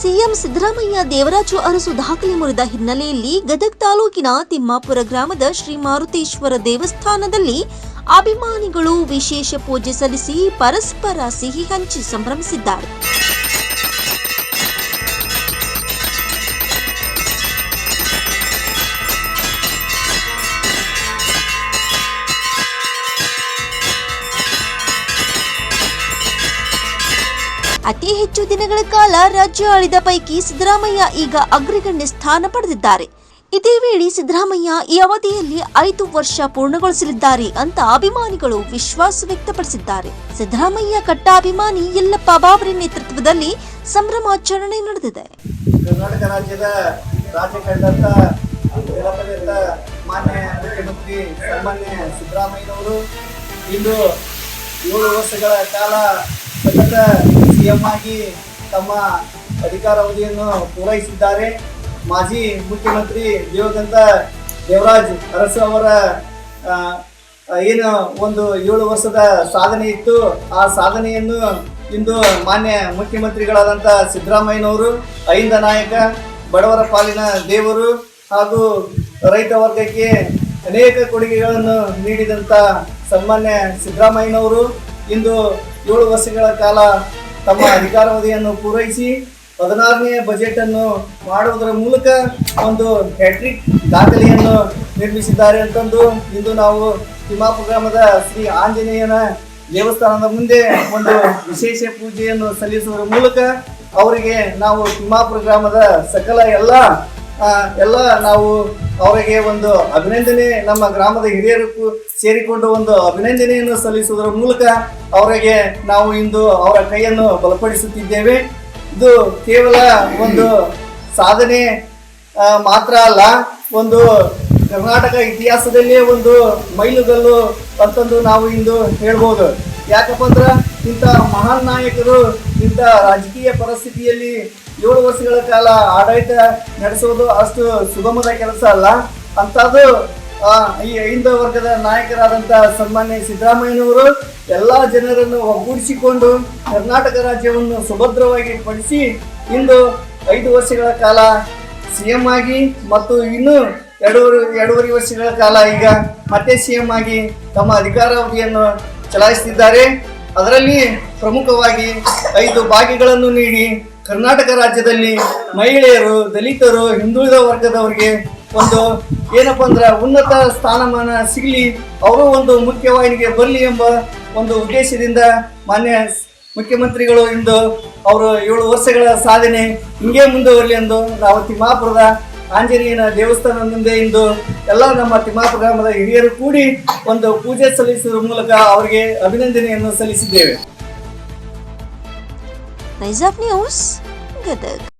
CM Siddaramaiah Devaraju Arasu ದಾಖಲೆ ಮುರಿದ ಹಿನ್ನೆಲೆಯಲ್ಲಿ ಗದಗ ತಾಲೂಕಿನ ತಿಮ್ಮಾಪುರ ಗ್ರಾಮದ ಶ್ರೀ ಮಾರುತೇಶ್ವರ ದೇವಸ್ಥಾನದಲ್ಲಿ ಅಭಿಮಾನಿಗಳು ವಿಶೇಷ ಪೂಜೆ ಸಲ್ಲಿಸಿ ಪರಸ್ಪರ ಸಿಹಿ ಹಂಚಿ ಸಂಭ್ರಮಿಸಿದ್ದಾರೆ. ಅತಿ ಹೆಚ್ಚು ದಿನಗಳ ಕಾಲ ರಾಜ್ಯ ಆಳಿದ ಪೈಕಿ ಸಿದ್ದರಾಮಯ್ಯ ಈಗ ಅಗ್ರಗಣ್ಯ ಸ್ಥಾನ ಪಡೆದಿದ್ದಾರೆ. ಇದೇ ವೇಳೆ ಸಿದ್ದರಾಮಯ್ಯ ಈ ಅವಧಿಯಲ್ಲಿ ಐದು ವರ್ಷ ಪೂರ್ಣಗೊಳಿಸಲಿದ್ದಾರೆ ಅಂತ ಅಭಿಮಾನಿಗಳು ವಿಶ್ವಾಸ ವ್ಯಕ್ತಪಡಿಸಿದ್ದಾರೆ. ಸಿದ್ದರಾಮಯ್ಯ ಕಟ್ಟ ಅಭಿಮಾನಿ ಯಲ್ಲಪ್ಪ ಬಾಬರಿ ನೇತೃತ್ವದಲ್ಲಿ ಸಂಭ್ರಮಾಚರಣೆ ನಡೆದಿದೆ. ಕರ್ನಾಟಕ ರಾಜ್ಯದ ಇಂದು ಏಳು ವರ್ಷಗಳ ಕಾಲ ಸತತ ಸಿಎಂ ಆಗಿ ತಮ್ಮ ಅಧಿಕಾರಾವಧಿಯನ್ನು ಪೂರೈಸಿದ್ದಾರೆ. ಮಾಜಿ ಮುಖ್ಯಮಂತ್ರಿ ದೇವದಂತ ದೇವರಾಜ್ ಅರಸು ಅವರ ಏನು ಒಂದು ಏಳು ವರ್ಷದ ಸಾಧನೆ ಇತ್ತು. ಆ ಸಾಧನೆಯನ್ನು ಇಂದು ಮಾನ್ಯ ಮುಖ್ಯಮಂತ್ರಿಗಳಾದಂಥ ಸಿದ್ದರಾಮಯ್ಯನವರು, ಅಹಿಂದ ನಾಯಕ, ಬಡವರ ಪಾಲಿನ ದೇವರು ಹಾಗೂ ರೈತ ವರ್ಗಕ್ಕೆ ಅನೇಕ ಕೊಡುಗೆಗಳನ್ನು ನೀಡಿದಂಥ ಸನ್ಮಾನ್ಯ ಸಿದ್ದರಾಮಯ್ಯನವರು ಇಂದು ಏಳು ವರ್ಷಗಳ ಕಾಲ ತಮ್ಮ ಅಧಿಕಾರಾವಧಿಯನ್ನು ಪೂರೈಸಿ ಹದಿನಾರನೇ ಬಜೆಟ್ ಅನ್ನು ಮಾಡುವುದರ ಮೂಲಕ ಒಂದು ಹ್ಯಾಟ್ರಿಕ್ ದಾಖಲೆಯನ್ನು ನಿರ್ಮಿಸಿದ್ದಾರೆ ಅಂತಂದು ಇಂದು ನಾವು ತಿಮ್ಮಾಪು ಗ್ರಾಮದ ಶ್ರೀ ಆಂಜನೇಯನ ದೇವಸ್ಥಾನದ ಮುಂದೆ ಒಂದು ವಿಶೇಷ ಪೂಜೆಯನ್ನು ಸಲ್ಲಿಸುವುದರ ಮೂಲಕ ಅವರಿಗೆ ನಾವು ತಿಮ್ಮಾಪುರ ಗ್ರಾಮದ ಸಕಲ ಎಲ್ಲ ಎಲ್ಲ ನಾವು ಅವರಿಗೆ ಒಂದು ಅಭಿನಂದನೆ, ನಮ್ಮ ಗ್ರಾಮದ ಹಿರಿಯರು ಸೇರಿಕೊಂಡು ಒಂದು ಅಭಿನಂದನೆಯನ್ನು ಸಲ್ಲಿಸುವುದರ ಮೂಲಕ ಅವರಿಗೆ ನಾವು ಇಂದು ಅವರ ಕೈಯನ್ನು ಬಲಪಡಿಸುತ್ತಿದ್ದೇವೆ. ಇದು ಕೇವಲ ಒಂದು ಸಾಧನೆ ಮಾತ್ರ ಅಲ್ಲ, ಒಂದು ಕರ್ನಾಟಕ ಇತಿಹಾಸದಲ್ಲೇ ಒಂದು ಮೈಲುಗಲ್ಲು ಅಂತಂದು ನಾವು ಇಂದು ಹೇಳ್ಬೋದು. ಯಾಕಪ್ಪ ಅಂದ್ರೆ ಇಂಥ ಮಹಾನ್ ನಾಯಕರು ಇಂಥ ರಾಜಕೀಯ ಪರಿಸ್ಥಿತಿಯಲ್ಲಿ ಏಳು ವರ್ಷಗಳ ಕಾಲ ಆಡಳಿತ ನಡೆಸೋದು ಅಷ್ಟು ಸುಗಮದ ಕೆಲಸ ಅಲ್ಲ. ಅಂಥದ್ದು ಈ ಐದು ವರ್ಗದ ನಾಯಕರಾದಂಥ ಸನ್ಮಾನ್ಯ ಸಿದ್ದರಾಮಯ್ಯನವರು ಎಲ್ಲ ಜನರನ್ನು ಒಗ್ಗೂಡಿಸಿಕೊಂಡು ಕರ್ನಾಟಕ ರಾಜ್ಯವನ್ನು ಸುಭದ್ರವಾಗಿ ಪಡಿಸಿ ಇಂದು ಐದು ವರ್ಷಗಳ ಕಾಲ ಸಿ ಎಂ ಆಗಿ ಮತ್ತು ಇನ್ನು ಎರಡೂವರೆ ಎರಡೂವರೆ ವರ್ಷಗಳ ಕಾಲ ಈಗ ಮತ್ತೆ ಸಿ ಎಂ ಆಗಿ ತಮ್ಮ ಅಧಿಕಾರಾವಧಿಯನ್ನು ಚಲಾಯಿಸುತ್ತಿದ್ದಾರೆ. ಅದರಲ್ಲಿ ಪ್ರಮುಖವಾಗಿ ಐದು ಭಾಗ್ಯಗಳನ್ನು ನೀಡಿ ಕರ್ನಾಟಕ ರಾಜ್ಯದಲ್ಲಿ ಮಹಿಳೆಯರು, ದಲಿತರು, ಹಿಂದುಳಿದ ವರ್ಗದವರಿಗೆ ಒಂದು ಏನಪ್ಪ ಅಂದ್ರೆ ಉನ್ನತ ಸ್ಥಾನಮಾನ ಸಿಗಲಿ, ಅವರು ಒಂದು ಮುಖ್ಯವಾಹಿನಿಗೆ ಬರಲಿ ಎಂಬ ಒಂದು ಉದ್ದೇಶದಿಂದ ಮಾನ್ಯ ಮುಖ್ಯಮಂತ್ರಿಗಳು ಇಂದು ಅವರು ಏಳು ವರ್ಷಗಳ ಸಾಧನೆ ಹಿಂಗೆ ಮುಂದುವರಲಿ ಎಂದು ನಾವು ತಿಮ್ಮಾಪುರದ ಆಂಜನೇಯನ ದೇವಸ್ಥಾನ ಮುಂದೆ ಇಂದು ಎಲ್ಲ ನಮ್ಮ ತಿಮ್ಮಾಪುರ ಗ್ರಾಮದ ಹಿರಿಯರು ಕೂಡಿ ಒಂದು ಪೂಜೆ ಸಲ್ಲಿಸುವ ಮೂಲಕ ಅವರಿಗೆ ಅಭಿನಂದನೆಯನ್ನು ಸಲ್ಲಿಸಿದ್ದೇವೆ. Nice up news, gadag.